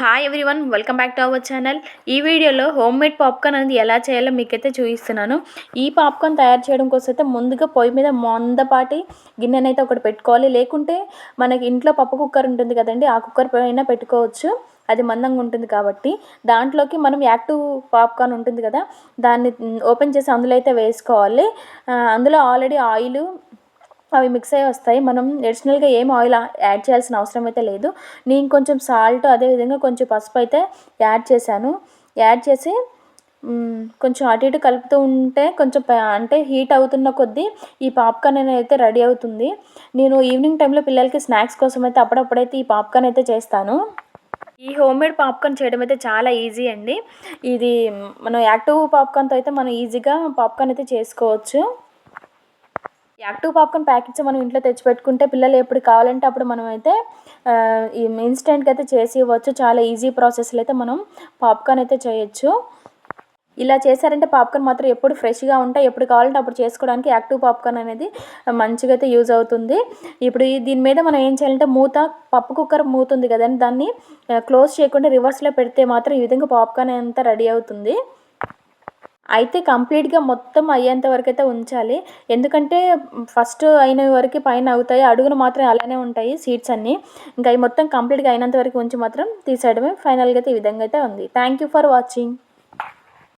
Hi everyone welcome back to our channel ఈ వీడియోలో home made popcorn అనేది ఎలా చేయాలో మీకైతే చూపిస్తున్నాను. ఈ పాప్కార్న్ తయారు చేయడం కోసం అయితే ముందుగా పొయ్యి మీద మందపాటి గిన్నెనైతే ఒకటి పెట్టుకోవాలి. లేకుంటే మనకి ఇంట్లో పప్పు కుక్కర్ ఉంటుంది కదండి ఆ కుక్కర్ పైన పెట్టుకోవచ్చు. అది మందంగా ఉంటుంది కాబట్టి దాంట్లోకి మనం యాక్టివ్ పాప్కార్న్ ఉంటుంది కదా దాన్ని ఓపెన్ చేసి అందులో అయితే వేసుకోవాలి. అందులో ఆల్రెడీ ఆయిల్ అవి మిక్స్ అయ్యి వస్తాయి. మనం అడిషనల్గా ఏం ఆయిల్ యాడ్ చేయాల్సిన అవసరం అయితే లేదు. నేను కొంచెం సాల్ట్ అదేవిధంగా కొంచెం పసుపు అయితే యాడ్ చేశాను. యాడ్ చేసి కొంచెం అటు ఇటు కలుపుతూ ఉంటే కొంచెం అంటే హీట్ అవుతున్న కొద్దీ ఈ పాప్కార్న్ అనేది అయితే రెడీ అవుతుంది. నేను ఈవినింగ్ టైంలో పిల్లలకి స్నాక్స్ కోసం అయితే అప్పుడప్పుడైతే ఈ పాప్కార్న్ అయితే చేస్తాను. ఈ హోమ్ మేడ్ పాప్కార్న్ చేయడం అయితే చాలా ఈజీ అండి. ఇది మనం యాక్టివ్ పాప్కార్న్తో అయితే మనం ఈజీగా పాప్కార్న్ అయితే చేసుకోవచ్చు. యాక్టివ్ పాప్కార్న్ ప్యాకెట్స్ మనం ఇంట్లో తెచ్చిపెట్టుకుంటే పిల్లలు ఎప్పుడు కావాలంటే అప్పుడు మనం అయితే ఇన్స్టెంట్గా అయితే చేసి ఇవ్వచ్చు. చాలా ఈజీ ప్రాసెస్లో అయితే మనం పాప్కార్న్ అయితే చేయొచ్చు. ఇలా చేశారంటే పాప్కార్న్ మాత్రం ఎప్పుడు ఫ్రెష్గా ఉంటాయి. ఎప్పుడు కావాలంటే అప్పుడు చేసుకోవడానికి యాక్టివ్ పాప్కార్న్ అనేది మంచిగా అయితే యూజ్ అవుతుంది. ఇప్పుడు దీని మీద మనం ఏం చేయాలంటే మూత పప్పు కుక్కర్ మూత ఉంది కదండి దాన్ని క్లోజ్ చేయకుండా రివర్స్లో పెడితే మాత్రం ఈ విధంగా పాప్కార్న్ అంతా రెడీ అవుతుంది. అయితే కంప్లీట్గా మొత్తం అయ్యేంత వరకు అయితే ఉంచాలి. ఎందుకంటే ఫస్ట్ అయిన వరకు పైన అవుతాయి. అడుగున మాత్రం అలానే ఉంటాయి సీట్స్ అన్నీ. ఇంకా ఈ మొత్తం కంప్లీట్గా అయినంత వరకు ఉంచి మాత్రం తీసేయడమే ఫైనల్గా అయితే ఈ విధంగా అయితే ఉంది. Thank you for watching.